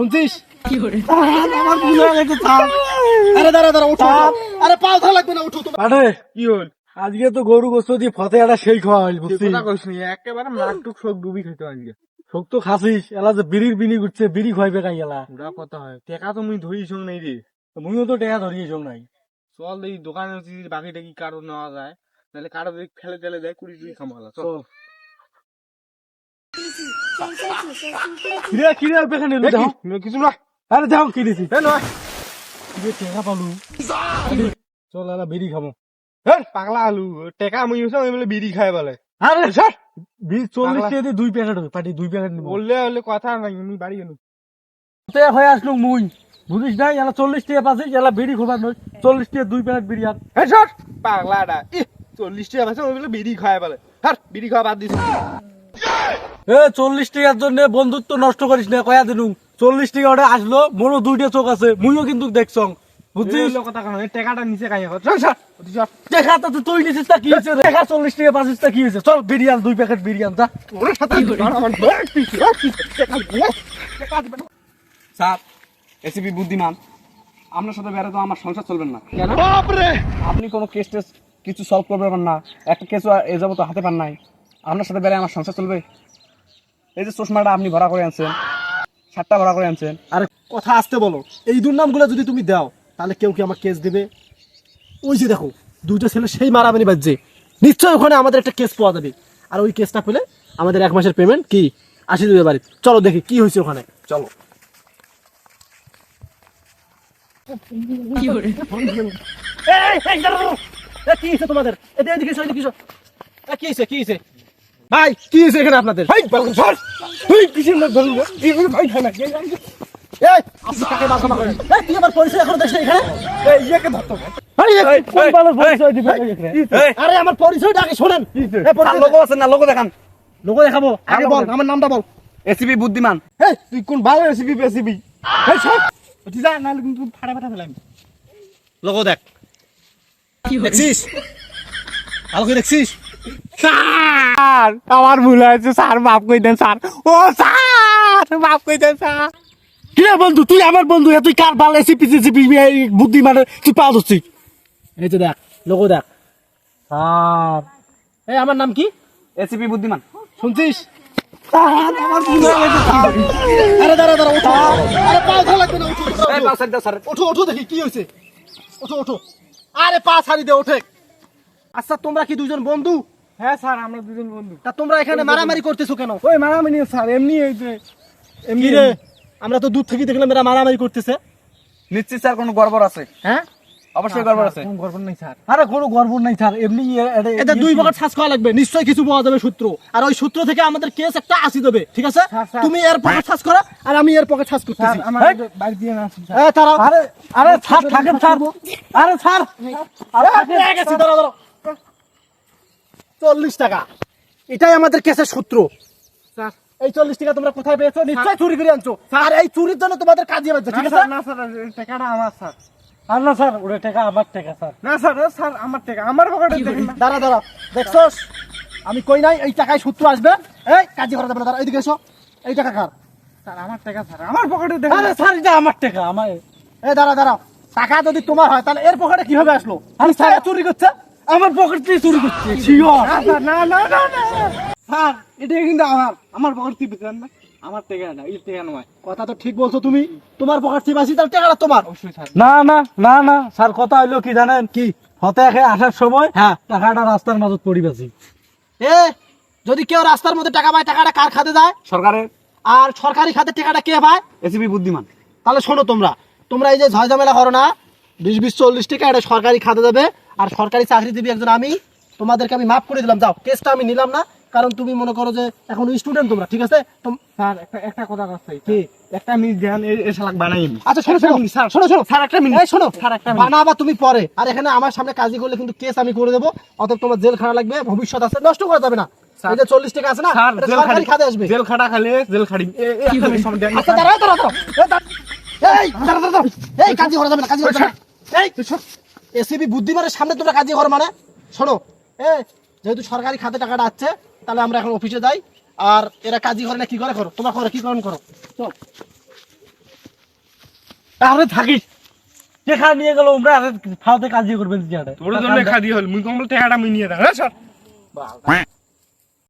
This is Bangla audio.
শুনছিস? আমার ভুল হয়ে গেছে স্যার আরে দাঁড়া দাঁড়া উঠো উঠো। আরে পা ধরা লাগবে না উঠো আরে কি হল? আজকে তো গরু গোস্ত দিয়ে ফতে একটা সেই খাওয়া হইল তুই বুঝছিস? কথা কইস নি একেবারে নাকটুক শোক ডুবি আজকে। খাসিস এলা যে বিড়ির বিনি উঠছে বিড়ি খাইবে কাই এলা? ওরা কথা হয় টেকা তো মুই ধরি সঙ্গ নাই রে। মুইও তো টেকা ধরিয়ে সব নাই। চল এই দোকানে হচ্ছে বাকি টাকি কারও নেওয়া যায়। নাহলে কারও ফেলে টেলে দেয় কুড়ি টুড়ি খামালা চল। কিরে কিরে বেখানে যাও? কিছু না? আরে যাও কি দিছি? এ নয় কিরে টেকা পালু। চল এলা বিড়ি খাব এ পাগলা আলু। টেকা আমি বলে বিড়ি খাই বলে আরে স্যার বিড়ি চল্লিশ। টাকা দিয়ে দুই প্যাকেট হবে পাটি দুই প্যাকেট নিবো। বললে হলে কথা নাই আমি বাড়ি গেল। তে হয়ে আসলো মুই। বুঝিস নাই? এলা চল্লিশ টাকা পাচ্ছিস এলা বিড়ি খোবার নয় চল্লিশ টাকা দুই প্যাকেট বিড়ি আর হ্যাঁ সর পাগলাটা ই চল্লিশ টাকা পাচ্ছে বলে বিড়ি খাই বলে হার বিড়ি খাওয়া বাদ দিছি। এ চল্লিশ টাকার জন্য বন্ধুত্ব নষ্ট করিস না কয়া দিনু চল্লিশ টাকা ওটা আসলো মোরও দুইটা চোখ আছে মুইও কিন্তু দেখছ বুঝছিস বুঝছিস কথা কেন টেকাটা নিচে খাই এখন চল সর ওদি সর দেখা তো তুই নিছিস তা কি হয়েছে দেখা চল্লিশ টাকা পাচ্ছিস তা কি হয়েছে চল বিরিয়ান দুই প্যাকেট বিরিয়ান যা ওর সাথে আমার ব্যাগ পিছে টেকা টেকা দিবে না স্যার এসিপি বুদ্ধিমান আপনার সাথে বেড়ে তো আমার সংসার চলবে না কেন আপনি কোনো কেস টেস কিছু সলভ করবে পারেন না একটা কেসও এ যাব তো হাতে পান নাই আপনার সাথে বেড়ে আমার সংসার চলবে এই যে চশমাটা আপনি ভরা করে আনছেন শার্টটা ভরা করে আনছেন আরে কথা আসতে বলো এই দুর্নামগুলো যদি তুমি দাও তাহলে কেউ কি আমার কেস দেবে ওই যে দেখো দুইটা ছেলে সেই মারামারি বাজছে নিশ্চয়ই ওখানে আমাদের একটা কেস পাওয়া যাবে আর ওই কেসটা পেলে আমাদের এক মাসের পেমেন্ট কি আসি দেবে বাড়ি চলো দেখি কি হয়েছে ওখানে চলো তোমাদের কি হয়েছে কি হয়েছে ভাই কি হয়েছে এখানে আপনাদের? ভাই সর তুই কিসের লোক ধরলি রে? এই এই ভাই খানা এই এই, আপনি কাকে মার করেন? এই, তুই আমার পরিচয় এখনও দেশ এখানে? এই ইয়েকে ধরতো আরে, এ, কোন বালের পরিচয় দিবে এখানে? এই, আরে আমার পরিচয়টা আগে শোনেন। এ, স্যার পরিচয়- লোগো আছে না লোগো দেখান। লোগো দেখাবো? আগে বল আমার নামটা বল। এসিপি বুদ্ধিমান। এই তুই কোন ভালো রেসিপি রেসিপি এই সর। তুই যা নাহলে কিন্তু ফাটা ফাটা ফেলাম লোগো দেখ। দেখছিস ভালো দেখছিস স্যার আমার ভুল হয়েছে স্যার মাফ করে দেন স্যার। ও স্যার মাফ করে দেন স্যার। কি রে বন্ধু তুই আমার বন্ধু এ তুই কার বাল এসি পিসি সিপি বুদ্ধি মানে তুই ধরছিস? এই তো দেখ লোগো দেখ। আর এই আমার নাম কি? এসিপি বুদ্ধিমান। শুনছিস? স্যার। আরে দাঁড়া দাঁড়া ওঠো আরে পা ধরা লাগবে না স্যার। ওঠো ওঠো দেখি কি হয়েছে? ওঠো ওঠো আরে পা ছাড়ি দে ওঠে। আচ্ছা তোমরা কি দুজন বন্ধু? হ্যাঁ স্যার আমরা দুজন বন্ধু তা তোমরা এখানে মারামারি করতেছো কেন ওই মারামারি না, স্যার এমনি এই যে এমনি রে আমরা তো দূর থেকে দেখলাম এরা মারামারি করতেছে নিশ্চিত স্যার কোনো গড়বড় আছে হ্যাঁ অবশ্যই গড়বড় আছে কোন গর্ব নেই স্যার আরে কোনো গর্ব নাই স্যার এমনি এ- এটা- এটা দুই পকেট সাজ খাওয়া লাগবে নিশ্চয়ই কিছু পাওয়া যাবে সূত্র আর ওই সূত্র থেকে আমাদের কেস একটা আসি দেবে ঠিক আছে স্যার, স্যার। তুমি এর পকেট সাজ করো আর আমি এর পকেট সাজ করতেছি আমার বাড়ি দিয়ে না আসুন, স্যার এ। আরে আরে স্যার থাকেন স্যার আরে স্যার দাঁড়াও, দাঁড়াও। চল্লিশ টাকা। এটাই আমাদের কেসের সূত্র। স্যার। এই চল্লিশ টাকা তোমরা কোথায় পেয়েছ? নিশ্চয়ই চুরি করে আনছো। আর এই চুরির জন্য তোমাদের কাজে বাজছে ঠিক আছে? না স্যার টাকাটা আমার স্যার। আর না স্যার ওটা টাকা আমার টাকা স্যার। না স্যার স্যার আমার টাকা আমার পকেটে দাঁড়া দাঁড়া দেখছোস? আমি কই নাই এই টাকায় সূত্র আসবে। এই কাজে করা যাবে না দাঁড়া এইদিকে এসো। এই টাকা কার? স্যার আমার টাকা স্যার আমার পকেটে দেখেন আরে স্যার এটা আমার টাকা আমার এই দাঁড়া দাঁড়াও টাকা যদি তোমার হয় তাহলে এর পকেটে কীভাবে আসলো? আমি স্যার। চুরি করছে? আমার পকেট থেকে চুরি করছে শিওর না না না না স্যার এটা কিন্তু আমার আমার পকেট থেকে না। আমার টাকা না এই টাকা নয়। কথা তো ঠিক বলছো তুমি। তোমার পকেট থেকে আসি তাহলে টাকাটা তোমার। না না না না স্যার কথা হইল কি জানেন? কি? হতে একে আসার সময় হ্যাঁ। টাকাটা রাস্তার মাঝত পড়ি বাছি এ যদি কেউ রাস্তার মধ্যে টাকা পায় টাকাটা কার খাতে যায়? সরকারের। আর সরকারি খাতে টাকাটা কে পায়? এসিপি বুদ্ধিমান। তাহলে শোনো তোমরা। তোমরা এই যে ঝয়ঝামেলা করো না। বিশ বিশ চল্লিশ টাকা এটা সরকারি খাতে দেবে। আর সরকারি চাকরি দিবি একজন আমি তোমাদেরকে আমি মাফ করে দিলাম। যাও কেসটা আমি নিলাম না কারণ তুমি মনে করো যে এখন স্টুডেন্ট তোমরা ঠিক আছে? স্যার একটা একটা কথা আছে কি? একটা মিনিট এই শালাক আচ্ছা শোনো শোনো। স্যার, শোনো শোনো। স্যার, একটা মিনিট। শোনো। স্যার, একটা মিনিট। বানাবা তুমি পরে। আর এখানে আমার সামনে কাজই করলে কিন্তু কেস আমি করে দেবো। অতএব তোমার জেল খাড়া লাগবে ভবিষ্যৎ আছে নষ্ট করা যাবে না। এই যে টাকা আছে না সরকারি খাতে আসবে। জেল খাটা খালে জেল খাড়ি এ- এ- একটা মিনিট সময় আচ্ছা দাঁড়াও দাঁড়াও দাঁড়াও। এই দাঁড়া- এই দাঁড়াও দাঁড়াও। এই কাজই করা যাবে না কাজই করা যাবে না। এই এসিবি বুদ্ধিমানের সামনে তোমরা কাজই করো মানে। শোনো এ যেহেতু সরকারি খাতে টাকাটা আসছে তাহলে আমরা এখন অফিসে যাই। আর এরা কাজই করে না কি করে করো? তোমরা করো কি করো করো। চল। আরে থাকিস। টেকা নিয়ে গেল আমরা আরে ফাওতে কাজিয়ে করবেন জিয়াটা তোর জন্য খা দিয়ে হল মুই কমল টেকাটা মুই নিয়ে দা হ্যাঁ স্যার